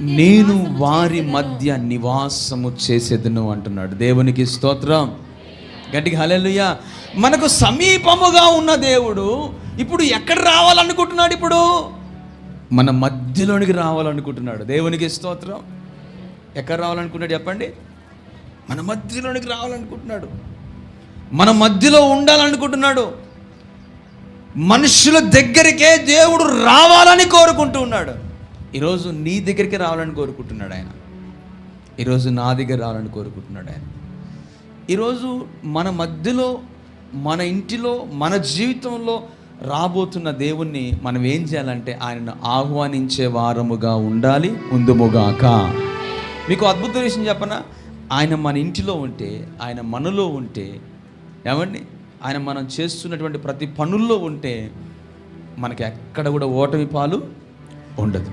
నేను వారి మధ్య నివాసము చేసెదను. అంటున్నాడు. దేవునికి స్తోత్రం. గట్టిగా హల్లెలూయా. మనకు సమీపముగా ఉన్న దేవుడు ఇప్పుడు ఎక్కడ రావాలనుకుంటున్నాడు ఇప్పుడు? మన మధ్యలోనికి రావాలనుకుంటున్నాడు. దేవునికి స్తోత్రం. ఎక్కడ రావాలనుకుంటున్నాడు చెప్పండి? మన మధ్యలోనికి రావాలనుకుంటున్నాడు. మన మధ్యలో ఉండాలనుకుంటున్నాడు. మనుషుల దగ్గరికే దేవుడు రావాలని కోరుకుంటూ ఉన్నాడు ఈరోజు నీ దగ్గరికి రావాలని కోరుకుంటున్నాడు ఆయన. ఈరోజు నా దగ్గర రావాలని కోరుకుంటున్నాడు ఆయన. ఈరోజు మన మధ్యలో మన ఇంటిలో మన జీవితంలో రాబోతున్న దేవుణ్ణి మనం ఏం చేయాలంటే ఆయనను ఆహ్వానించే వారముగా ఉండాలి ఉందుముగాక. మీకు అద్భుత విషయం చెప్పనా? ఆయన మన ఇంటిలో ఉంటే ఆయన మనలో ఉంటే ఏమండి? ఆయన మనం చేస్తున్నటువంటి ప్రతి పనుల్లో ఉంటే మనకి ఎక్కడ కూడా ఓటమి పాలు ఉండదు.